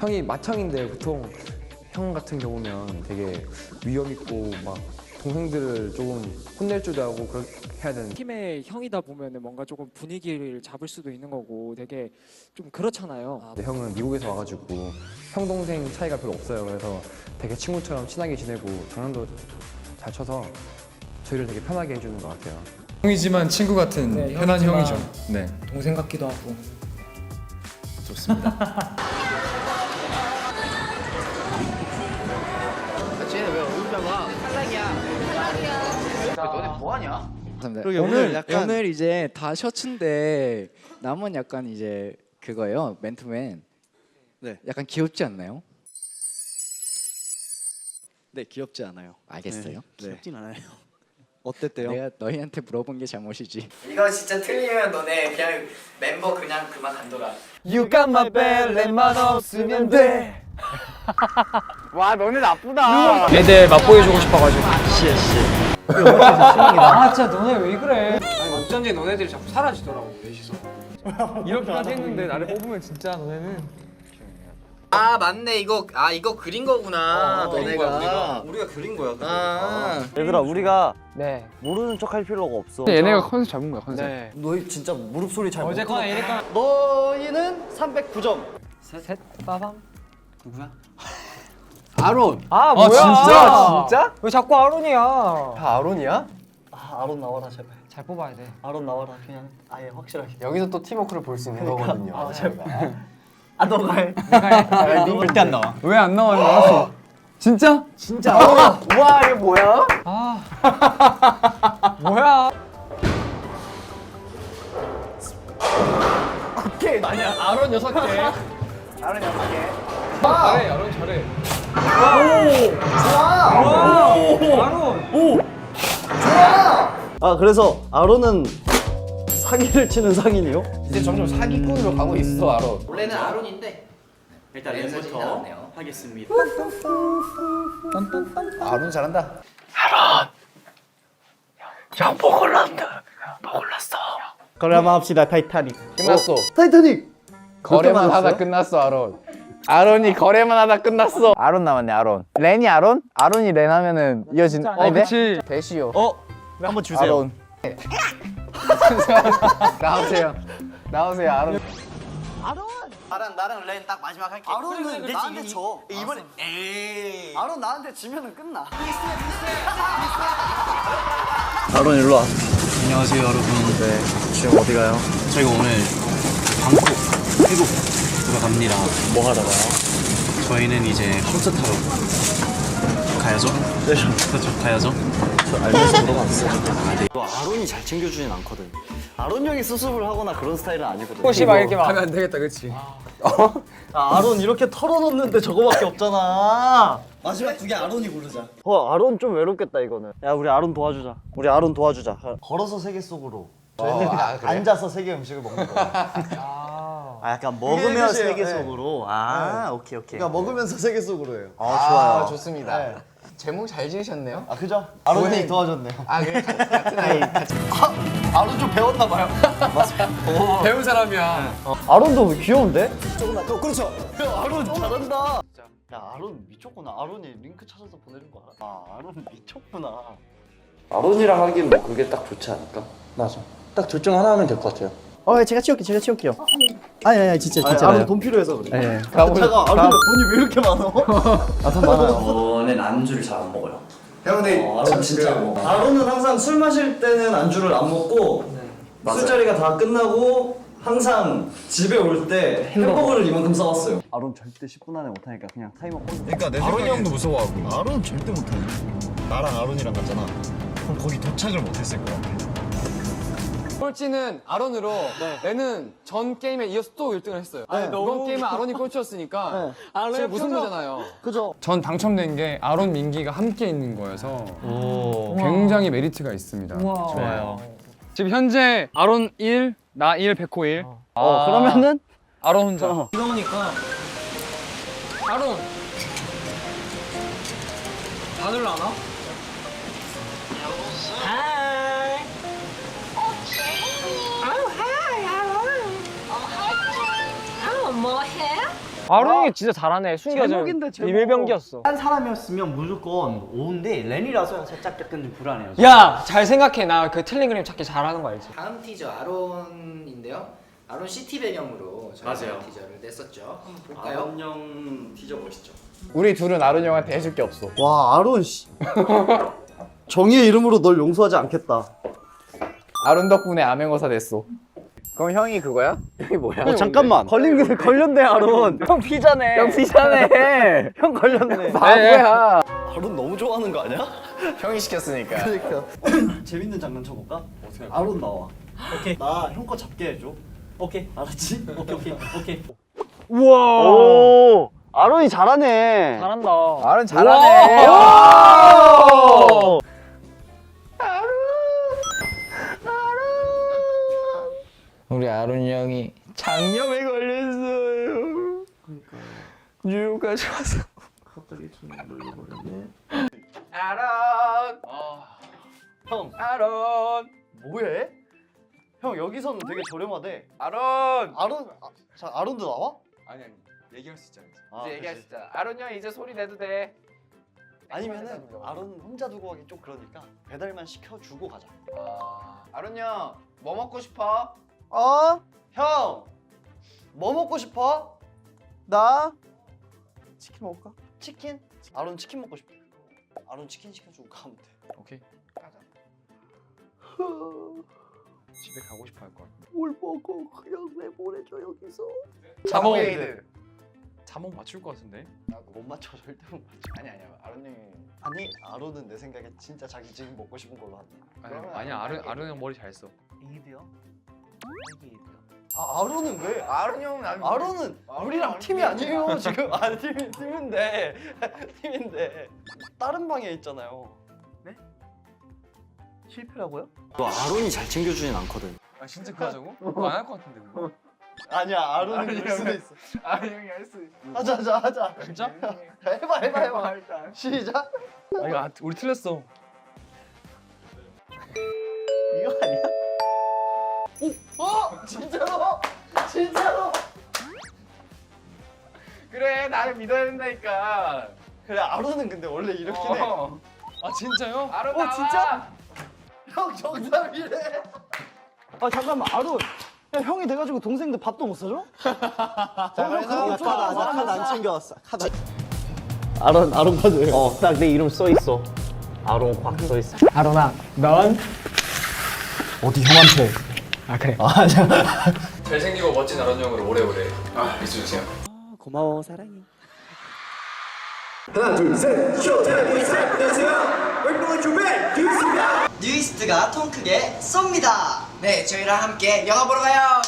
형이 맏형인데 보통 형 같은 경우면 되게 위험 있고 막 동생들을 조금 혼낼 줄도 알고 그렇게 해야 되는 팀의 형이다 보면은 뭔가 조금 분위기를 잡을 수도 있는 거고 되게 좀 그렇잖아요. 근데 형은 미국에서 와가지고 형 동생 차이가 별로 없어요. 그래서 되게 친구처럼 친하게 지내고 장난도 잘 쳐서 저희를 되게 편하게 해주는 것 같아요. 형이지만 친구 같은 네, 편한 형이지만- 형이죠. 네, 동생 같기도 하고. 좋습니다. 그러게 오늘 약간 오늘 이제 다 셔츠인데 남은 약간 이제 그거예요 맨투맨. 네. 약간 귀엽지 않나요? 네 귀엽지 않아요. 알겠어요. 귀엽진 않아요. 어땠대요? 내가 너희한테 물어본 게 잘못이지. 이거 진짜 틀리면 너네 그냥 멤버 그냥 그만 간도라. You got my 벨레만 없으면 돼. 와 너네 나쁘다. 애들 맛보여주고 싶어가지고. 아 진짜 너네 왜 그래? 아니 어쩐지 너네들이 자꾸 사라지더라고 넷이서. 이렇게까지 했는데 나를 뽑으면 진짜 너네는 아 맞네 이거 아 이거 그린 거구나 너네가. 우리가 그린 거야. 아. 얘들아 우리가 네. 모르는 척 할 필요가 없어 얘네가 컨셉 잡은 거야 컨셉. 네. 너희 진짜 무릎 소리 잘 어쨌거나 이니까 너희는 309점. 셋 빠밤. 아론. 아 뭐야? 진짜? 진짜? 왜 자꾸 아론이야? 다 아론이야? 아, 아론 나와라 제발. 잘 뽑아야 돼. 아론 나와라 그냥 아예 확실하게. 여기서 또 팀워크를 볼 수 있는 거거든요 아 제발. 아 너가 해. 절대 안 나와 왜 안 나와요? 알았어. 진짜? 진짜. 와 이게 뭐야? 아. 뭐야? 오케이 아니야. 아론 여섯 개. 아론 여섯 개. 잘해 아론 잘해. 아 그래서 아론은 사기를 치는 상인이요? 이제 점점 사기꾼으로 가고 있어 아론. 원래는 아론인데 일단 랜선이 나왔네요. 하겠습니다. 아론 잘한다. 그럼 합시다 타이타닉 끝났어. 타이타닉! 거래만 하다 끝났어 아론. 아론이 거래만 하다 끝났어. 아론 남았네 아론 렌이 아론? 아론이 렌 하면은 이어진 어 그치. 대시요. 어? 한번 주세요 아론. 나오세요. 나오세요 아론. 나랑 나랑 렌 딱 마지막 할게. 아론은 나한테 져. 이번에 에이. 아론 나한테 지면은 끝나. 아론 일로 와 안녕하세요 여러분. 네, 지금 어디 가요? 저희가 오늘 방콕 태국 들어갑니다. 뭐 하러 가요? 저희는 이제 콘서트 하러 가야죠. 네, 그렇죠. 가야죠. 알면서 물어봤어요 너 아론이 잘 챙겨주진 않거든 아론 형이 수습을 하거나 그런 스타일은 아니거든 막 이렇게 막. 하면 안 되겠다, 그렇지? 아, 아론 이렇게 털어놓는데 저거밖에 없잖아. 마지막 두 개 아론이 고르자. 어, 아론 좀 외롭겠다 이거는. 야, 우리 아론 도와주자. 우리 아론 도와주자. 걸어서 세계 속으로. 저희는 그냥 앉아서 세계 음식을 먹는 거야. 아, 약간 먹으면 세계 속으로. 아, 오케이 오케이. 그러니까 먹으면서 세계 속으로 해요. 아, 좋아요. 좋습니다. 제목 잘 지으셨네요. 아, 그죠? 아론 형이 도와줬네요. 아 그래 같은 아이. 아론 좀 배웠나 봐요. 배운 사람이야. 아론도 귀여운데? 조금만 더 그렇죠. 야, 아론 잘한다. 야, 아론 미쳤구나. 아론이 링크 찾아서 보내준 거 알아? 아, 아론 미쳤구나. 아론이랑 하기엔 뭐 그게 딱 좋지 않을까? 맞아. 딱 둘 중 하나 하면 될 것 같아요. 어 제가 치울게 제가 치울게요. 아니 아니 진짜 아니, 진짜. 아론 돈 필요해서 그래. 네. 잠깐, 아론 돈이 왜 이렇게 많아? 아 돈 많아요. 저는 안주를 잘 안 먹어요. 형들 어, 아론 진짜 안 먹어. 아론은 항상 술 마실 때는 안주를 안 먹고 술자리가 다 끝나고 항상 집에 올 때 햄버거를 이만큼 싸왔어요. 아론 절대 10분 안에 못하니까 그냥 타이머 꽂. 그러니까 내 아론이 형도 무서워하고. 아론 절대 못하지. 나랑 아론이랑 갔잖아. 그럼 거기 도착을 못했을 거야. 꼴찌는 아론으로 얘는 전 게임에 이어서 또 1등을 했어요. 이번 게임은 아론이 꼴찌였으니까 제일 무승부잖아요. 그죠? 전 당첨된 게 아론 민기가 함께 있는 거여서 굉장히 메리트가 있습니다. 좋아요. 지금 현재 아론 1, 나 1, 백호 1. 어 그러면은 아론 혼자. 이러니까 아론 다들 아나? Oh, hi, 아론이 진짜 잘하네. 숨겨진 제목인데, 제목. 비밀병기였어. 한 사람이었으면 무조건 오인데 렌이라서 살짝 약간 좀 불안해요. 야, 잘 생각해. 나 그 틀린 그림 찾기 잘하는 거 알지? 다음 티저 아론인데요. 아론 CT 배경으로 저희가 티저를 냈었죠. 한번 볼까요? 아론 형 티저 멋있죠? 우리 둘은 아론 형한테 해줄 게 없어. 와 아론 씨. 정의의 이름으로 널 용서하지 않겠다. 아론 덕분에 암행어사 됐어. 그럼 형이 그거야? 형이 뭐야? 어, 잠깐만. 걸린 게 걸렸네 아론. 형 피자네. 형 피자네. 형 걸렸네. 바보야. 아론 너무 좋아하는 거 아니야? 형이 시켰으니까. 그러니까. 재밌는 장면 쳐볼까? 아론 나와. 오케이. 나 형 거 잡게 해줘. 오케이. 알았지? 오케이 오케이 오케이. 우와. 오 아론이 잘하네. 잘한다. 아론 잘하네. 우리 아론 형이 장염에 걸렸어요. 뉴욕 가서 와서. 아론. 형 아론. 뭐해? 형 여기서는 되게 저렴하대. 아론. 아론 아, 자 아론도 나와? 아니 아니. 얘기할 수 있잖아. 아, 이제 얘기할 그치. 수 있잖아. 아론 형 이제 소리 내도 돼. 아니면은 아론 혼자 두고 가기 좀 그러니까 배달만 시켜 주고 가자. 아, 아론 형, 뭐 먹고 싶어? 어? 형! 뭐 먹고 싶어? 나? 치킨 먹을까? 치킨? 아론 치킨 먹고 싶대. 아론 치킨 시켜주고 가면 돼. 오케이. 가자. 집에 가고 싶어 할 것 같아. 뭘 먹어? 그냥 내보내줘 여기서. 자몽 에이드. 자몽 맞출 것 같은데? 못 맞춰 절대 못 맞춰. 아니 아니야. 아론 형이 아니 아론은 내 생각에 진짜 자기 지금 먹고 싶은 걸로 한다. 아니, 아니야 아른 아른 형 머리 잘 써. 에이드야? 아 아론은 왜? 아론 형은 안 아론은 아론은 우리랑 아니지. 팀이 아니에요 지금 아 팀이 팀인데 팀인데 다른 방에 있잖아요. 네? 실패라고요? 너 아론이 잘 챙겨주진 않거든. 아 진짜 그거 하자고? 그거 안 할 것 같은데 그거. 아니야 아론은 그럴 수도 있어. 아론 형이 할수 있어. 하자 하자 하자. 진짜? 해봐 해봐 해봐. 시작. 아 이거 아, 우리 틀렸어. 이거 아니야? 오, 어? 진짜로? 진짜로? 그래 나를 믿어야 된다니까. 그래 아론은 근데 원래 이렇긴 해. 어. 아 진짜요? 아론 어, 나와. 진짜? 형 정답이래. 아 잠깐만 아론. 야 형이 돼가지고 동생들 밥도 못 사줘? 자, 그래서 카드 나 카드 안 챙겨왔어. 카드. 아론 아론 카드. 어 딱 내 이름 써 있어. 아론 꽉써 있어. 아론아, 넌 어디 형한테? 아 그래. 아 자. 잘생기고 멋진 아론 형으로 오래오래 있어주세요. 고마워 사랑해. 뉴이스트가 통 크게 쏩니다. 네, 저희랑 함께 영화 보러 가요.